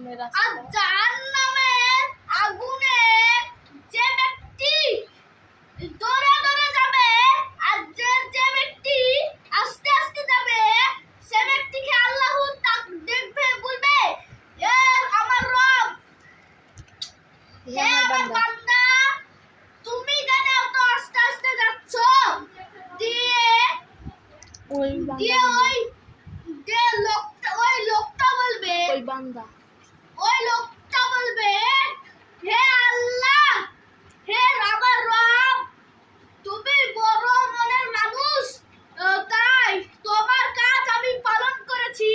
আর জাহান্নামে আগুনে যে ব্যক্তি দৌড়ে দৌড়ে যাবে আর যে যে ব্যক্তি আস্তে আস্তে যাবে সে ব্যক্তিকে আল্লাহ তাক দেখবে বলবে এ আমার রব হে আমার বান্দা। তুমি কেন এত আস্তে আস্তে যাচ্ছ? দিয়ে ওই দিয়ে ওই যে লোকটা ওই লোকটা বলবে ওই বান্দা। ওই লোকটা বলবে, হে আল্লাহ, হে আমার রব, তুমি বড় মনের মানুষ তাই তোমার কাজ আমি পালন করেছি।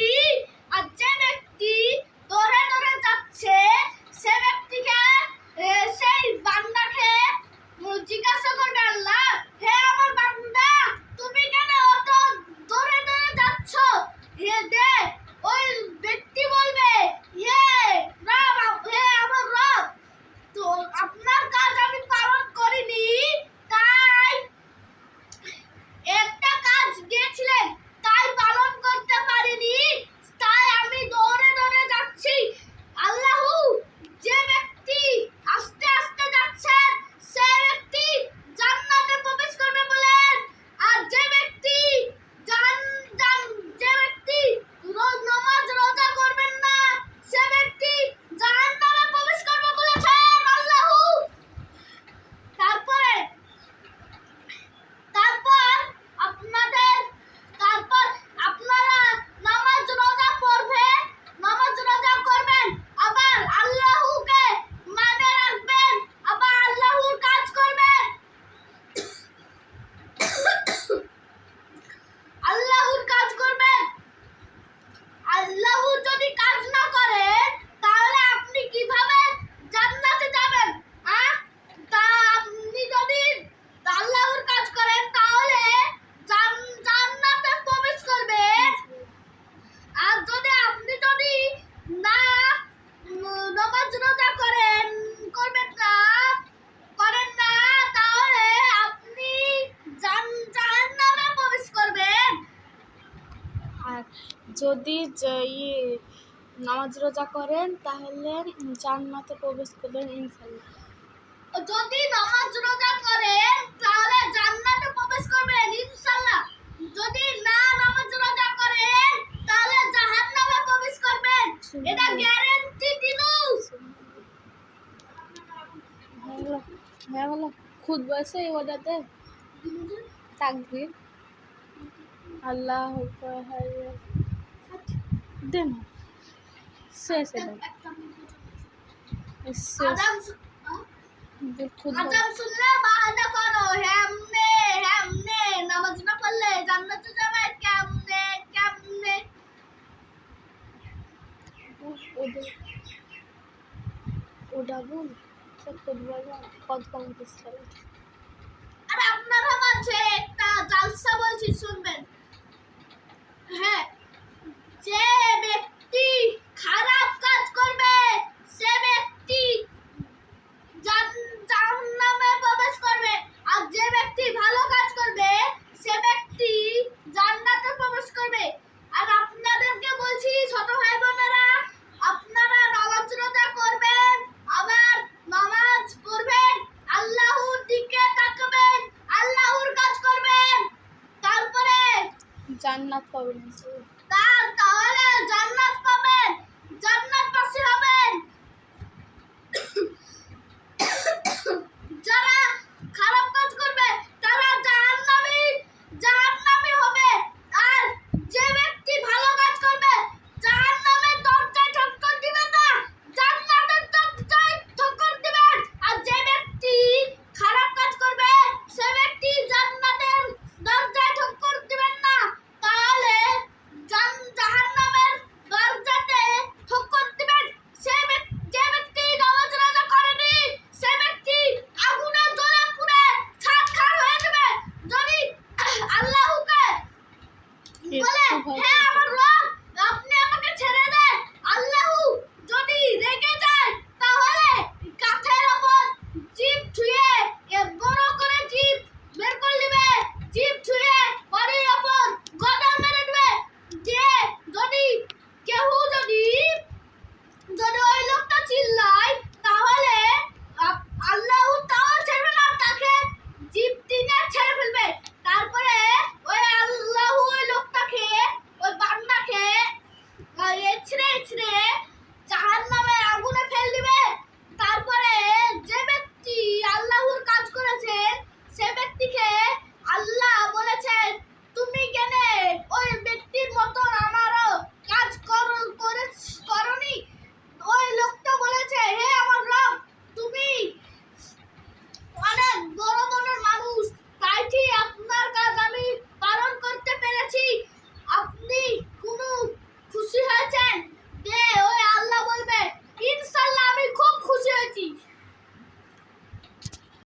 আর যে ব্যক্তি দৌড়ে দৌড়ে যাচ্ছে, সে ব্যক্তিকে সেই বান্দাকে জিজ্ঞাসা করবে, আল্লাহ, হে আমার বান্দা, তুমি কেন অত দৌড়ে দৌড়ে যাচ্ছ? হে দে ওই ব্যক্তি বলবে হে রব আপ- হে আমার রব তো আপনার কাজ আমি পালন করিনি তাই একটা কাজ দিয়েছিলেন তাই পালন করতে পারিনি তাই আমি দৌড়ে দৌড়ে যাচ্ছি আল্লাহু যে ব্যক্তি আস্তে আস্তে যাচ্ছেন সে ব্যক্তি জান্নাতে প্রবেশ করবে বলেন আর যে ব্যক্তি জান জান যে ব্যক্তি রোজ নামাজ রোজা করবেন না সে ব্যক্তি জাহান্নামে প্রবেশ করবে বলেছেন আল্লাহু তারপরে তারপর আপনাদের তারপর আপনারা নামাজ রোজা পড়বেন নামাজ রোজা করবেন আবার আল্লাহকে মানে রাখবেন আবার আল্লাহর কাজ করবেন আল্লাহর কাজ করবেন আল্লাহ যদি কাজ না করে তাহলে আপনি কীভাবে জান্নাতে যাবেন হ্যাঁ তা আপনি যদি আল্লাহর কাজ করেন তাহলে জান- জান্নাতে প্রবেশ করবেন আর যদি আপনি যদি না উম, নামাজ রোজা করেন করবেন না করেন না তাহলে আপনি জান জাহান্নামে প্রবেশ করবেন আর যদি ইয়ে নামাজ রোজা করেন তাহলে জান্নাতে প্রবেশ করবেন ইনশাল্লাহ যদি নামাজ রোজা করেন তাহলে জান্নাতে প্রবেশ করবেন ইনশাআল্লাহ যদি না নামাজ রোজা করেন তাহলে জাহান্নামে প্রবেশ করবেন এটা গ্যারান্টি দিলু হয়ে হয়ে গেল খুদ বয়সে ওটাতে তাকবির আল্লাহ দেন শেষ নামাজ না পড়লে জান্নাতে যাবে কেমনে কেমনে ওটা বল আর আপনারা মাঝে একটা জালসা বলছি শুনবেন? হ্যাঁ যে জান্নাত পাবেন কার তাহলে জান্নাত পাবেন জান্নাত today.